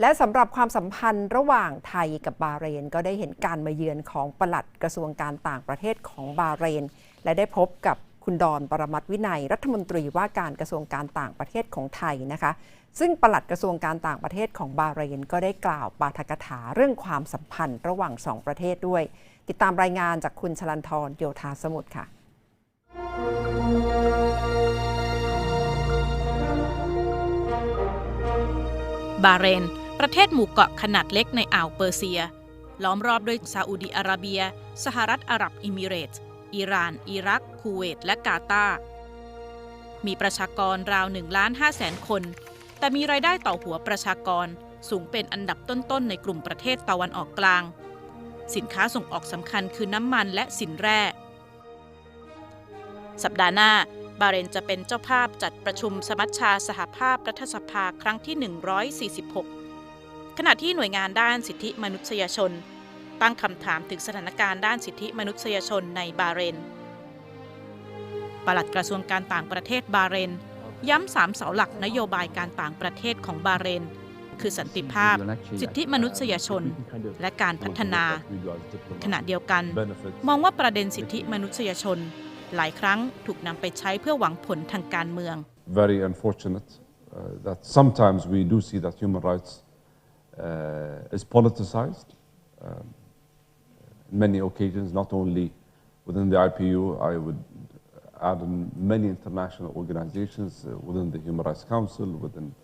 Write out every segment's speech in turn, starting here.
และสำหรับความสัมพันธ์ระหว่างไทยกับบาเรน ก็ได้เห็นการมาเยือนของปลัดกระทรวงการต่างประเทศของบาเรน และได้พบกับคุณดอนปรมัตวินัย รัฐมนตรีว่าการกระทรวงการต่างประเทศของไทยนะคะ ซึ่งปลัดกระทรวงการต่างประเทศของบาเรน ก็ได้กล่าวปาฐกถาเรื่องความสัมพันธ์ระหว่างสองประเทศด้วย ติดตามรายงานจากคุณชลันทรโยธาสมุทรค่ะบาเรน ประเทศหมู่เกาะขนาดเล็กในอ่าวเปอร์เซีย ล้อมรอบด้วยซาอุดีอาระเบีย สหรัฐอาหรับอิมิเรตส์อิหร่าน อิรัก คูเวต และกาตาร์มีประชากรราว1ล้าน5แสนคน แต่มีรายได้ต่อหัวประชากรสูงเป็นอันดับต้นๆ ในกลุ่มประเทศตะวันออกกลาง สินค้าส่งออกสำคัญคือน้ำมันและสินแร่ สัปดาห์หน้า บาเรนจะเป็นเจ้าภาพจัดประชุมสมัชชาสหภาพรัฐสภาครั้งที่ 146 ขณะที่หน่วยงานด้านสิทธิมนุษยชน ตั้งคำถามถึงสถานการณ์ด้านสิทธิมนุษยชนในบาเรนปลัดกระทรวงการต่างประเทศบาเรน ย้ำสามเสาหลักนโยบายการต่างประเทศของบาเรน คือสันติภาพ สิทธิมนุษยชน และการพัฒนา ขณะเดียวกัน มองว่าประเด็นสิทธิมนุษยชน หลายครั้งถูกนำไปใช้เพื่อหวังผลทางการเมือง very unfortunate uh, that sometimes we do see that human rights is politicized um, many occasions, not only within the IPU, I would add in many international organizations uh, within the Human Rights Council, within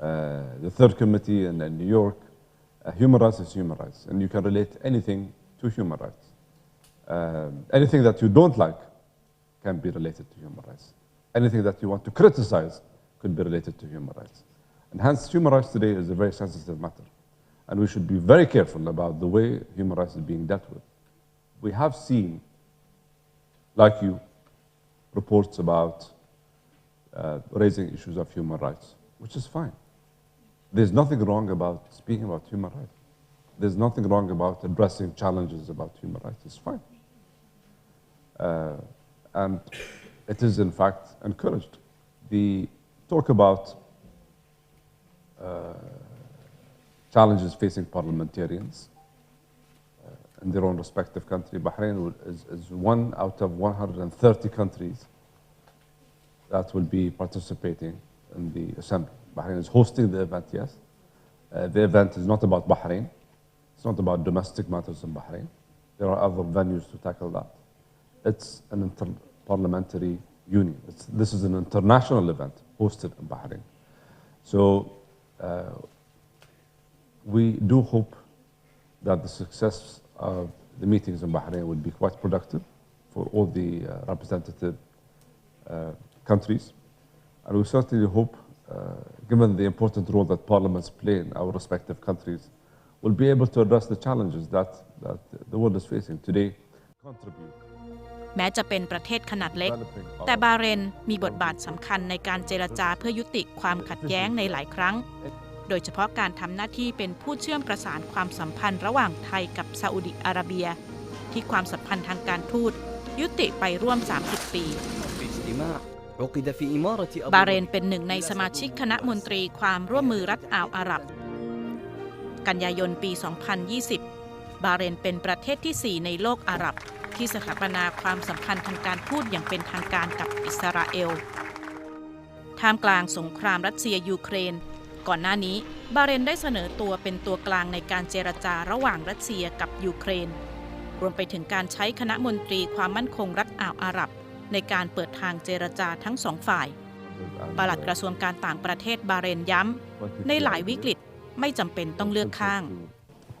uh, the Third Committee in, in New York. Uh, human rights is human rights, and you can relate anything to human rights. Um, anything that you don't like can be related to human rights. Anything that you want to criticize could be related to human rights. And hence, human rights today is a very sensitive matter. And we should be very careful about the way human rights is being dealt with. We have seen, like you, reports about uh, raising issues of human rights, which is fine. There's nothing wrong about speaking about human rights. There's nothing wrong about addressing challenges about human rights. It's fine. Uh, and it is in fact encouraged. The talk about uh, challenges facing parliamentarians uh, in their own respective country. Bahrain is, is one out of 130 countries that will be participating in the assembly. Bahrain is hosting the event, yes. Uh, the event is not about Bahrain. It's not about domestic matters in Bahrain. There are other venues to tackle that. It's an inter-parliamentary union. It's, this is an international event hosted in Bahrain. So we do hope that the success of the meetings in Bahrain will be quite productive for all the uh, representative uh, countries. And we certainly hope, uh, given the important role that parliaments play in our respective countries, we'll be able to address the challenges that, that the world is facing today, contribute แม้จะเป็นประเทศขนาดเล็ก แต่บาเรนมีบทบาทสำคัญในการเจรจาเพื่อยุติความขัดแย้งในหลายครั้ง โดยเฉพาะการทำหน้าที่เป็นผู้เชื่อมประสานความสัมพันธ์ระหว่างไทยกับซาอุดิอาระเบีย ที่ความสัมพันธ์ทางการทูตยุติไปร่วม 30 ปีบาเรนเป็นหนึ่งในสมาชิกคณะมนตรีความร่วมมือรัฐอ่าวอาหรับ กันยายนปี 2020 บาเรนเป็นประเทศที่ 4 ในโลกอาหรับ ที่สถาปนาความสัมพันธ์ทางการทูตอย่างเป็นทางการกับอิสราเอล ท่ามกลางสงครามรัสเซียยูเครน ก่อนหน้านี้ บาเรนได้เสนอตัวเป็นตัวกลางในการเจรจาระหว่างรัสเซียกับยูเครน รวมไปถึงการใช้คณะมนตรีความมั่นคงรัฐอ่าวอาหรับ ในการเปิดทางเจรจาทั้งสองฝ่ายปลัดกระทรวงการต่างประเทศบาเรนย้ำ ในหลายวิกฤตไม่จำเป็นต้องเลือกข้าง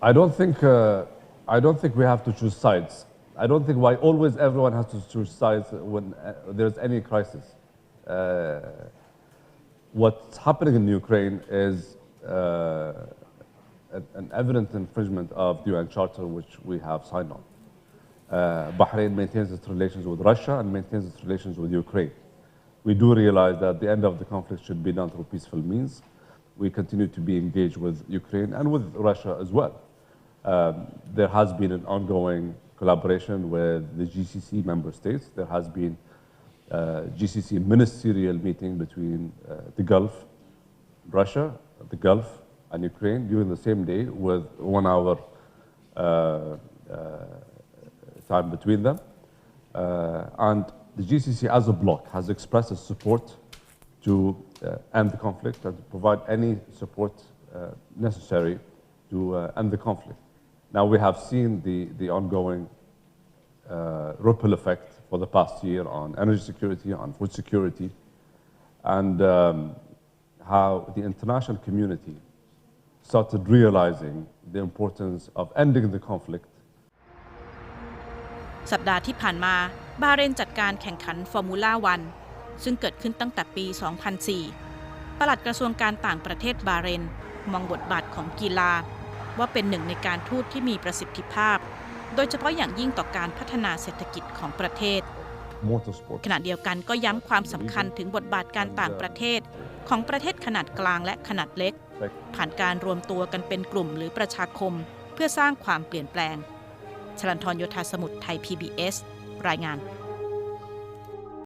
I don't think uh, I don't think we have to choose sides. I don't think why always everyone has to choose sides when uh, there's any crisis. Uh, what's happening in Ukraine is uh, an, evident infringement of the UN Charter, which we have signed on. Uh, Bahrain maintains its relations with Russia and maintains its relations with Ukraine. We do realize that the end of the conflict should be done through peaceful means. We continue to be engaged with Ukraine and with Russia as well. Um, there has been an ongoing collaboration with the GCC member states. There has been uh, GCC ministerial meeting between uh, the Gulf, Russia, the Gulf, and Ukraine during the same day with one hour uh, uh, time between them. Uh, and the GCC as a bloc has expressed its support to uh, end the conflict and to provide any support necessary to end the conflict. Now we have seen the, the ongoing uh, ripple effect for the past year on energy security, on food security, and um, how the international community started realizing the importance of ending the conflict สัปดาห์ที่ผ่านมา บาห์เรนจัดการแข่งขันฟอร์มูล่าวันซึ่งเกิดขึ้นตั้งแต่ปี 2004 ปลัดกระทรวงการต่างประเทศบาห์เรน มองบทบาทของกีฬา ว่าเป็นหนึ่งในการทูตที่มีประสิทธิภาพ โดยเฉพาะอย่างยิ่งต่อการพัฒนาเศรษฐกิจของประเทศ motorsport. ขณะเดียวกันก็ย้ำความสำคัญถึงบทบาทการต่างประเทศ ของประเทศขนาดกลางและขนาดเล็ก ผ่านการรวมตัวกันเป็นกลุ่มหรือประชาคม เพื่อสร้างความเปลี่ยนแปลงชลันทรโยธาสมุทรไทย PBS รายงาน